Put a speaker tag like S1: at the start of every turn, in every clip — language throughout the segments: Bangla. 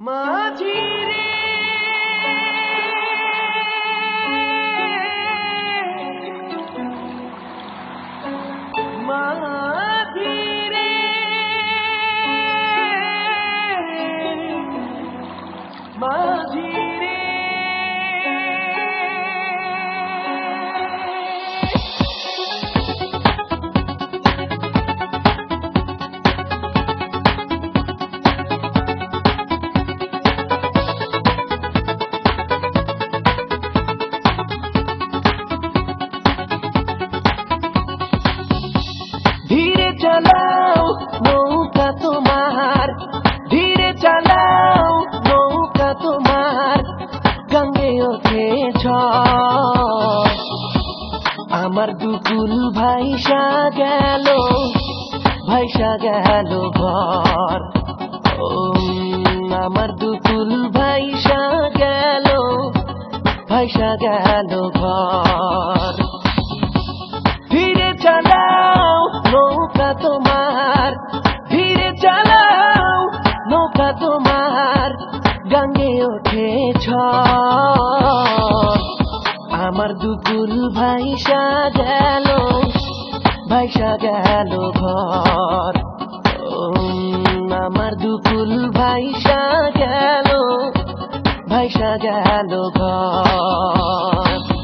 S1: মাঝি রে মাঝি রে মাঝি আমার দুকুল ভাইসা গেল ভাইসা গেল ঘর। আমার দুকুল ভাইসা গেল ভাইসা গেল ঘর। ধীরে চালাও নৌকা তোমার আমার দুপুর ভাইসা গেল ভাইসা গেল ঘর। আমার দুকুল ভাইসা গেল ভাইসা গেল ঘর।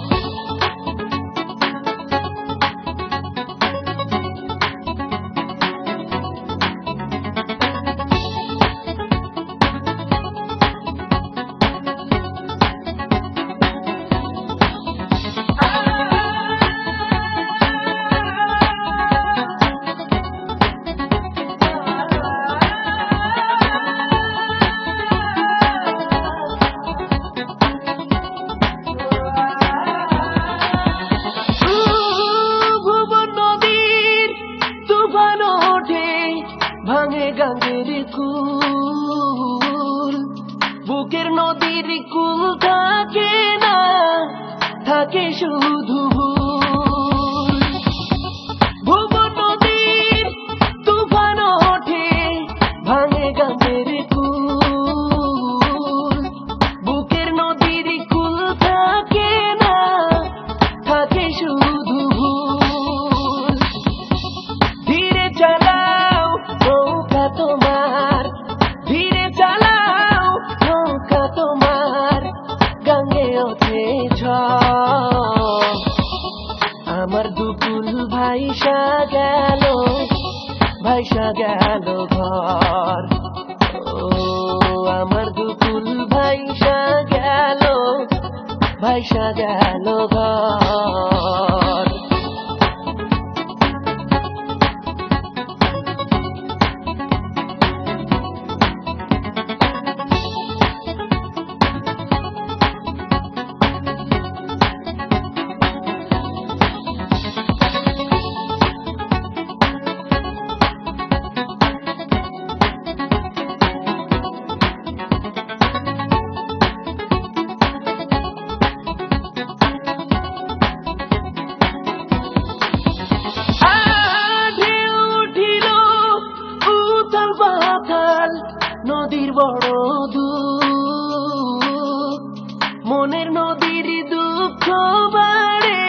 S1: গাঙ্গের কুল বুকের নদীর কুল থাকে না থাকে শুধু ভুল। ওঠে আমার দুকুল ভাইসা গেল ভাইসা গেল ঘর। ও, আমার দুকুল ভাইসা গেল ভাইসা গেল ঘর। নদীর বড় দুঃখ। মনের নদীর দুঃখ বাড়ে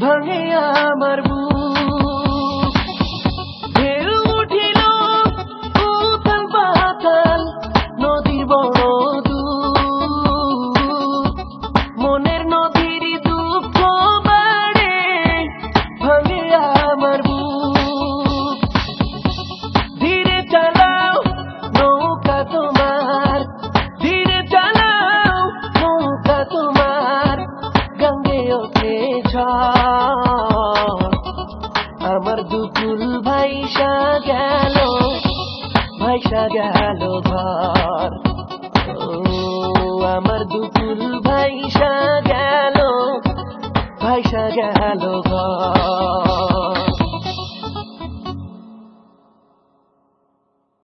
S1: ভাঙে আমার গেল ভাইসা গেল ঘর। আমার দুকুল ভাইসা গেল ভাইসা গেল ঘর।